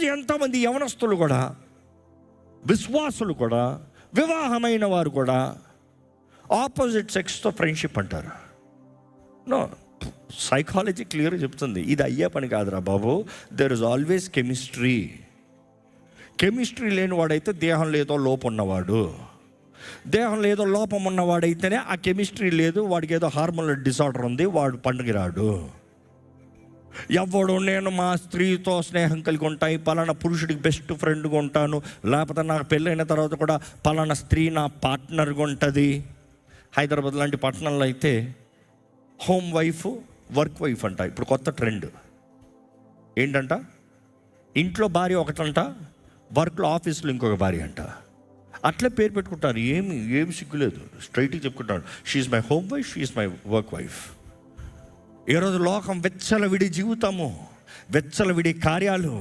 ఈరోజు ఎంతోమంది యవనస్తులు కూడా విశ్వాసులు కూడా వివాహమైన వారు కూడా ఆపోజిట్ సెక్స్తో ఫ్రెండ్షిప్ అంటారు. నో సైకాలజీ క్లియర్ చెప్తుంది. ఇది అయ్యే పని కాదురా బాబు. There is always chemistry chemistry లేని వాడైతే దేహం లేదో లోపం ఉన్నవాడు. దేహంలో ఏదో లోపం ఉన్నవాడైతేనే ఆ కెమిస్ట్రీ లేదు వాడికి ఏదో హార్మోనల్ డిసార్డర్ ఉంది వాడు పండుగ రాడు. ఎవడు నేను మా స్త్రీతో స్నేహం కలిగి ఉంటాయి. పలానా పురుషుడికి బెస్ట్ ఫ్రెండ్గా ఉంటాను. లేకపోతే నాకు పెళ్ళైన తర్వాత కూడా పలానా స్త్రీ నా పార్ట్నర్గా ఉంటుంది. హైదరాబాద్ లాంటి పట్టణంలో అయితే హోమ్ వైఫ్ వర్క్ వైఫ్ అంట. ఇప్పుడు కొత్త ట్రెండ్. ఏంటంట? ఇంట్లో భార్య ఒకటంట వర్క్లో ఆఫీస్లో ఇంకొక భార్య అంట. అట్లే పేరు పెట్టుకుంటారు. ఏమి ఏమి సిగ్గులేదు. స్ట్రైట్గా చెప్పుకుంటాను she's my home wife she's my work wife ఈరోజు లోకం వెచ్చల విడి జీవితము వెచ్చల విడి కార్యాలు